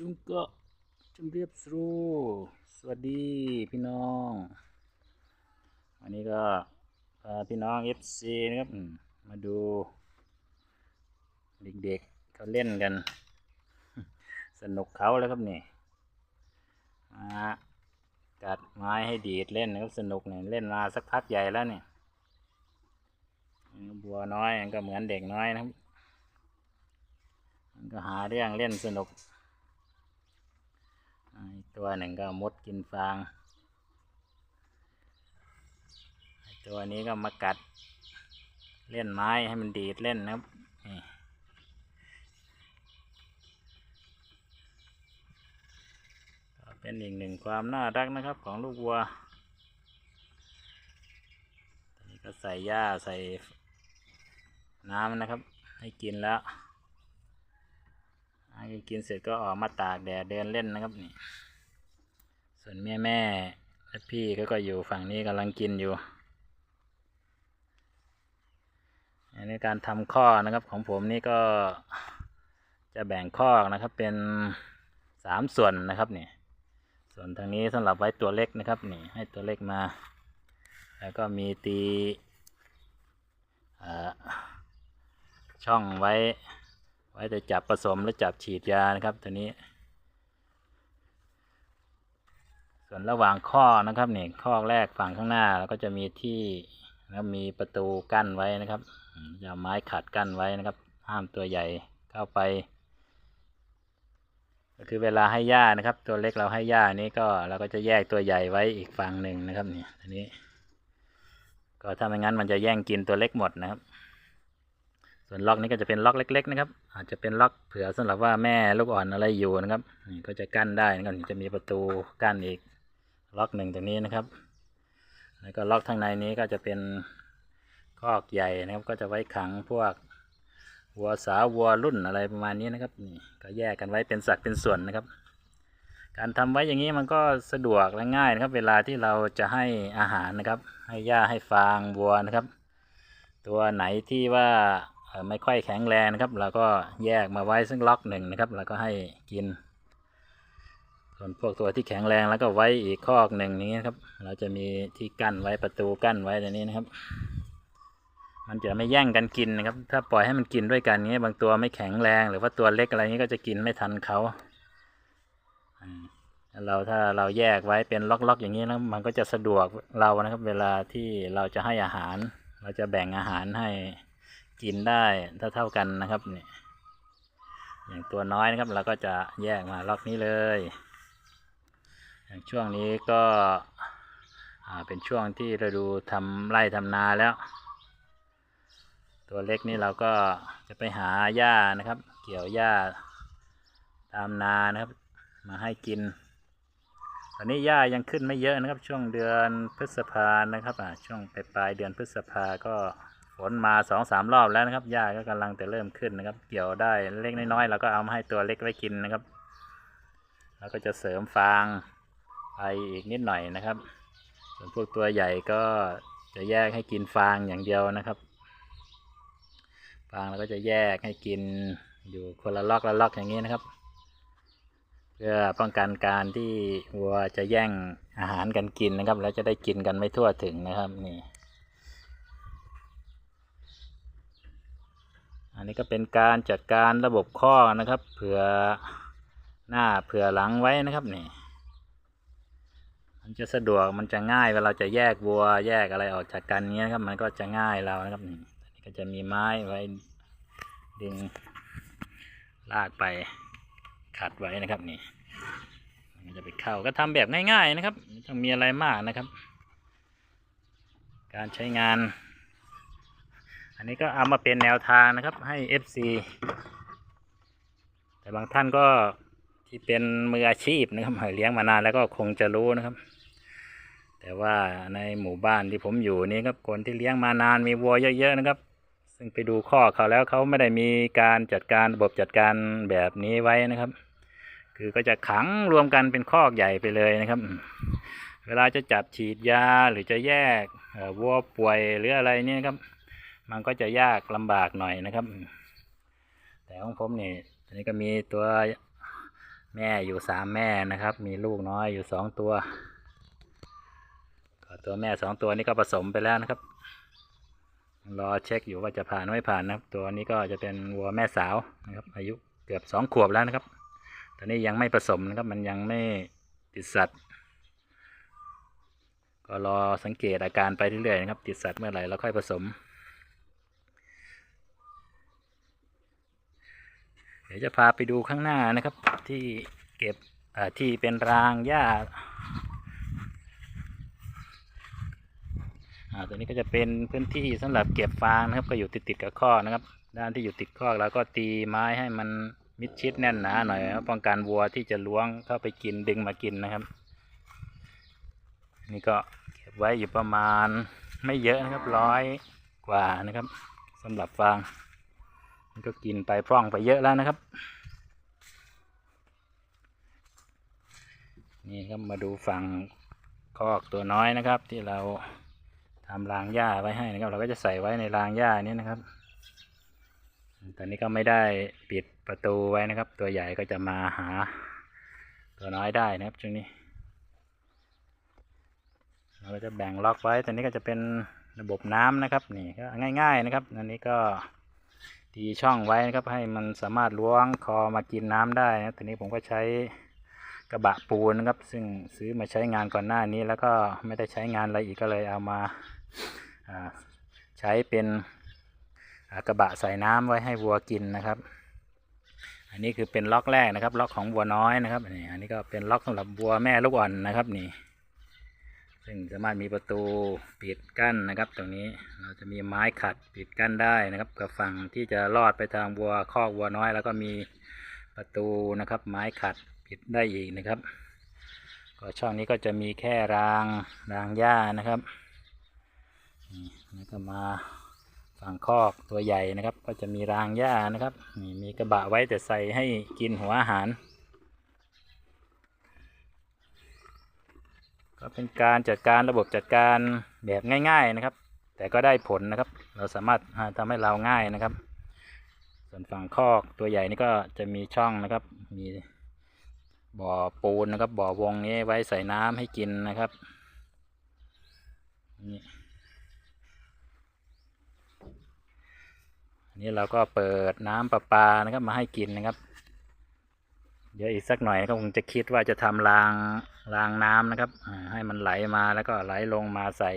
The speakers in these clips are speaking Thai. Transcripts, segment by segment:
จุงก็จุงเรียบสรูสวัสดีพี่น้องวันนี้ก็พาพี่น้อง FC นะครับมาดู เด็กๆเขาเล่นกัน สนุกเขาแล้วครับนี่มากัดไม้ให้ดีดเล่นนะครับสนุกเนี่ยเล่นมาสักพักใหญ่แล้วเนี่ยบัวน้อยก็เหมือนเด็กน้อยนะครับ มันก็หาเรื่องเล่นสนุก ตัวหนึ่งก็มดกินฟาง ตัวนี้ก็มากัดเล่นไม้ให้มันดีดเล่นนะครับเป็นอีกหนึ่งความน่ารักนะครับของลูกวัวนี้ก็ใส่หญ้าใส่น้ำนะครับ ให้กินแล้ว กินเสร็จก็ออกมาตากแดดเดินเล่นนะครับนี่ ส่วนแม่แม่และพี่เขาก็อยู่ฝั่งนี้กำลังกินอยู่ อันนี้การทำข้อนะครับของผมนี่ก็จะแบ่งข้อนะครับเป็นสามส่วนนะครับนี่ ส่วนทางนี้สำหรับไว้ตัวเล็กนะครับนี่ให้ตัวเล็กมา แล้วก็มีตีช่องไว้ ไว้แต่จับผสมและจับฉีดยานะครับตัวนี้ ส่วนระหว่างข้อนะครับนี่ข้อแรกฝั่งข้างหน้าแล้วก็จะมีที่แล้วมีประตูกั้นไว้นะครับอืมจะเอาไม้ขัดกั้นไว้นะครับ ห้ามตัวใหญ่เข้าไป ก็คือเวลาให้หญ้านะครับ ตัวเล็กเราให้หญ้านี้ก็เราก็จะแยกตัวใหญ่ไว้อีกฝั่งหนึ่งนะครับนี่อันนี้ ก็ถ้าไม่งั้นมันจะแย่งกินตัวเล็กหมดนะครับ ส่วนล็อกนี้ก็จะเป็นล็อกเล็ก ๆ นะครับ อาจจะเป็นล็อกเผื่อสำหรับว่าแม่ลูกอ่อนอะไรอยู่นะครับนี่ก็จะกั้นได้นะครับจะมีประตูกั้นอีกล็อกหนึ่งตรงนี้นะครับ แล้วก็ล็อกทางในนี้ก็จะเป็นคอกใหญ่นะครับ ก็จะไว้ขังพวกวัวสาววัวรุ่นอะไรประมาณนี้นะครับนี่ก็แยกกันไว้เป็นสัดเป็นส่วนนะครับ การทำไว้อย่างนี้มันก็สะดวกและง่ายนะครับ เวลาที่เราจะให้อาหารนะครับ ให้หญ้าให้ฟางวัวนะครับ ตัวไหนที่ว่า ไม่ค่อยแข็งแรงนะครับเราก็แยกมาไว้ซึ่งล็อกหนึ่งนะครับแล้วก็ให้กิน ส่วนพวกตัวที่แข็งแรงแล้วก็ไว้อีกคอกหนึ่งนี้นครับ เราจะมีที่กั้นไว้ประตูกั้นไว้ตรงนี้นะครับ มันจะไม่แย่งกันกินนะครับ ถ้าปล่อยให้มันกินด้วยกันเงี้ยบางตัวไม่แข็งแรง หรือว่าตัวเล็กอะไรเงี้ยก็จะกินไม่ทันเขาเราถ้าเราแยกไว้เป็นล็อกๆอย่างนี้นะมันก็จะสะดวกเรานะครับ เวลาที่เราจะให้อาหาร เราจะแบ่งอาหารให้ กินได้เท่าเท่ากันนะครับเนี่ยอย่างตัวน้อยนะครับเราก็จะแยกมาล็อกนี้เลย อย่างช่วงนี้ก็เป็นช่วงที่เราดูทำไร่ทำนาแล้ว ตัวเล็กนี่เราก็จะไปหาหญ้านะครับ เกี่ยวหญ้าตามนานะครับ มาให้กิน ตอนนี้หญ้ายังขึ้นไม่เยอะนะครับ ช่วงเดือนพฤษภานะครับช่วงปลายปลายเดือนพฤษภาก็ ฝนมาสองสามรอบแล้วนะครับหญ้าก็กำลังจะเริ่มขึ้นนะครับ เกี่ยวได้เล็กน้อยๆเราก็เอามาให้ตัวเล็กไว้กินนะครับ แล้วก็จะเสริมฟางไปอีกนิดหน่อยนะครับ ส่วนพวกตัวใหญ่ก็จะแยกให้กินฟางอย่างเดียวนะครับ ฟางเราก็จะแยกให้กินอยู่คนละล็อกละล็อกอย่างนี้นะครับ เพื่อป้องกันการที่วัวจะแย่งอาหารกันกินนะครับ แล้วจะได้กินกันไม่ทั่วถึงนะครับนี่ อันนี้ก็เป็นการจัดการระบบข้อนะครับ เผื่อหน้าเผื่อหลังไว้นะครับนี่มันจะสะดวกมันจะง่ายเวลาเราจะแยกวัวแยกอะไรออกจากกันเนี้ยครับ มันก็จะง่ายเรานะครับนี่อันนี้ก็จะมีไม้ไว้ดึงลากไปขัดไว้นะครับนี่มันจะไปเข้าก็ทำแบบง่าย ๆนะครับไม่ต้องมีอะไรมากนะครับ การใช้งาน อันนี้ก็เอามาเป็นแนวทางนะครับให้ FC แต่บางท่านก็ที่เป็นมืออาชีพนะครับเลี้ยงมานานแล้วก็คงจะรู้นะครับ แต่ว่าในหมู่บ้านที่ผมอยู่นี่ครับคนที่เลี้ยงมานานมีวัวเยอะๆนะครับ ซึ่งไปดูข้อเขาแล้วเขาไม่ได้มีการจัดการระบบจัดการแบบนี้ไว้นะครับ คือก็จะขังรวมกันเป็นคอกใหญ่ไปเลยนะครับ เวลาจะจับฉีดยาหรือจะแยกวัวป่วยหรืออะไรเนี่ยครับ มันก็จะยากลำบากหน่อยนะครับ แต่ของผมนี่อันนี้ก็มีตัวแม่อยู่สามแม่นะครับ มีลูกน้อยอยู่สองตัวก็ตัวแม่สองตัวนี้ก็ผสมไปแล้วนะครับ รอเช็คอยู่ว่าจะผ่านไม่ผ่านนะครับ ตัวนี้ก็จะเป็นวัวแม่สาวนะครับ อายุเกือบสองขวบแล้วนะครับ ตอนนี้ยังไม่ผสมนะครับ มันยังไม่ติดสัตว์ ก็รอสังเกตอาการไปเรื่อยๆนะครับ ติดสัตว์เมื่อไหร่แล้วค่อยผสม เดี๋ยวจะพาไปดูข้างหน้านะครับ ที่เก็บที่เป็นรางหญ้าอ่าตัวนี้ก็จะเป็นพื้นที่สำหรับเก็บฟางนะครับ ก็อยู่ติดติดๆกับคอนะครับ ด้านที่อยู่ติดคอเราก็ตีไม้ให้มันมิดชิดแน่นหนาหน่อยนะครับป้องกันวัวที่จะล้วงเข้าไปกินดึงมากินนะครับ นี่ก็เก็บไว้อยู่ประมาณไม่เยอะนะครับร้อยกว่านะครับสำหรับฟาง มันก็กินไปพร่องไปเยอะแล้วนะครับ นี่ครับมาดูฝั่งคอกตัวน้อยนะครับ ที่เราทำรางหญ้าไว้ให้นะครับ เราก็จะใส่ไว้ในรางหญ้านี้นะครับ ตอนนี้ก็ไม่ได้ปิดประตูไว้นะครับ ตัวใหญ่ก็จะมาหา ตัวน้อยได้นะครับช่วงนี้เราจะแบ่งล็อกไว้ตัวนี้ก็จะเป็นระบบน้ำนะครับนี่ก็ง่าย ๆนะครับอันนี้ก็ ตีช่องไว้นะครับให้มันสามารถล้วงคอมากินน้ำได้นะทีนี้ผมก็ใช้กระบะปูนนะครับ ซึ่งซื้อมาใช้งานก่อนหน้านี้ แล้วก็ไม่ได้ใช้งานอะไรอีกก็เลยเอามาใช้เป็นกระบะใส่น้ำไว้ให้วัวกินนะครับ อันนี้คือเป็นล็อกแรกนะครับ ล็อกของวัวน้อยนะครับนี่อันนี้ก็เป็นล็อกสำหรับวัวแม่ลูกอ่อนนะครับนี่ ซึ่งสามารถมีประตูปิดกั้นนะครับ ตรงนี้เราจะมีไม้ขัดปิดกั้นได้นะครับ กับฝั่งที่จะลอดไปทางวัวคอกวัวน้อย แล้วก็มีประตูนะครับ ไม้ขัดปิดได้อีกนะครับ ก็ช่องนี้ก็จะมีแค่รางรางหญ้านะครับนี่แล้วก็มาฝั่งคอกตัวใหญ่นะครับ ก็จะมีรางหญ้านะครับนี่มีกระบะไว้แต่ใส่ให้กินหัวอาหาร ก็เป็นการจัดการระบบจัดการแบบง่าย ๆนะครับ แต่ก็ได้ผลนะครับ เราสามารถอ่าทำให้เราง่ายนะครับ ส่วนฝั่งคอกตัวใหญ่นี่ก็จะมีช่องนะครับ มีบ่อปูนนะครับ บ่อวงนี้ไว้ใส่น้ำให้กินนะครับนี่อันนี้เราก็เปิดน้ำประปานะครับมาให้กินนะครับ เดี๋ยวอีกสักหน่อยก็คงจะคิดว่าจะทำราง รางน้ำนะครับ ให้มันไหลมาแล้วก็ไหลลงมาใส่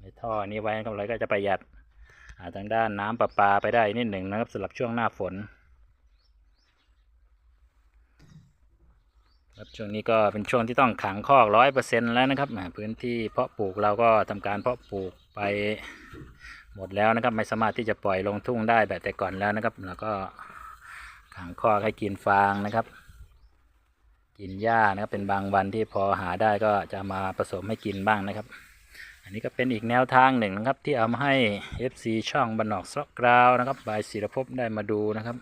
ในท่อนี้ไว้นะครับเราก็จะประหยัดอาทางด้านน้ำประปาไปได้นิดหนึ่งนะครับสำหรับช่วงหน้าฝนครับช่วงนี้ก็เป็นช่วงที่ต้องขังคอกร้อยเปอร์เซ็นแล้วนะครับพื้นที่เพาะปลูกเราก็ทำการเพาะปลูกไปหมดแล้วนะครับ ไม่สามารถที่จะปล่อยลงทุ่งได้แบบแต่ก่อนแล้วนะครับ แล้วก็ขังคอกให้กินฟางนะครับ กินหญ้านะครับเป็นบางวันที่พอหาได้ก็จะมาผสมให้กินบ้างนะครับ อันนี้ก็เป็นอีกแนวทางหนึ่งนะครับ ที่เอามาให้ FC ช่องบันนอกซอกกราวนะครับบายศิรภพได้มาดูนะครับ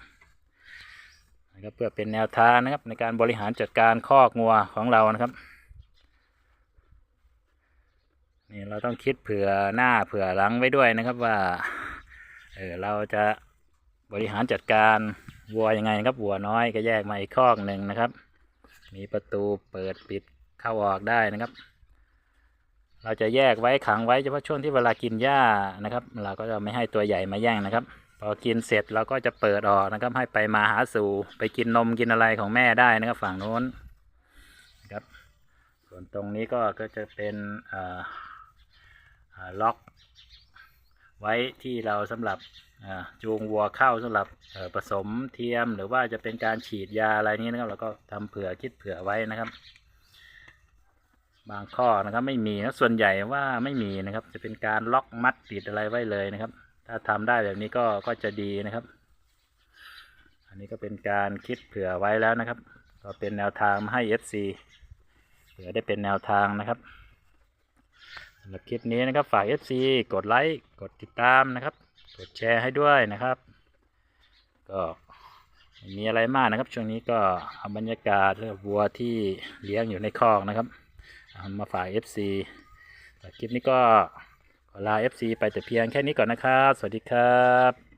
นะครับเพื่อเป็นแนวทางนะครับในการบริหารจัดการคอกงัวของเรานะครับนี่เราต้องคิดเผื่อหน้าเผื่อหลังไว้ด้วยนะครับว่าเออเราจะบริหารจัดการวัวยังไงนะครับวัวน้อยก็แยกมาอีกคอกหนึ่งนะครับ มีประตูเปิดปิดเข้าออกได้นะครับ เราจะแยกไว้ขังไว้เฉพาะช่วงที่เวลากินหญ้านะครับ เราก็จะไม่ให้ตัวใหญ่มาแย่งนะครับ พอกินเสร็จเราก็จะเปิดออกนะครับ ให้ไปมาหาสู่ไปกินนมกินอะไรของแม่ได้นะครับ ฝั่งโน้นนะครับส่วนตรงนี้ก็ก็จะเป็นล็อกไว้ที่เราสำหรับ จูงวัวเข้าสำหรับผสมเทียมหรือว่าจะเป็นการฉีดยาอะไรนี้นะครับ เราก็ทำเผื่อคิดเผื่อไว้นะครับ บางข้อนะครับไม่มีนะส่วนใหญ่ว่าไม่มีนะครับ จะเป็นการล็อกมัดติดอะไรไว้เลยนะครับ ถ้าทำได้แบบนี้ก็ก็จะดีนะครับ อันนี้ก็เป็นการคิดเผื่อไว้แล้วนะครับ ก็เป็นแนวทางให้ FC เผื่อได้เป็นแนวทางนะครับสำหรับคลิปนี้นะครับฝาก FC กดไลค์กดติดตามนะครับ กดแชร์ให้ด้วยนะครับ ก็มีอะไรมากนะครับ ช่วงนี้ก็เอาบรรยากาศวัวที่เลี้ยงอยู่ในคอกนะครับ มาฝาก FC แต่คลิปนี้ก็ขอลา FC ไปแต่เพียงแค่นี้ก่อนนะครับ สวัสดีครับ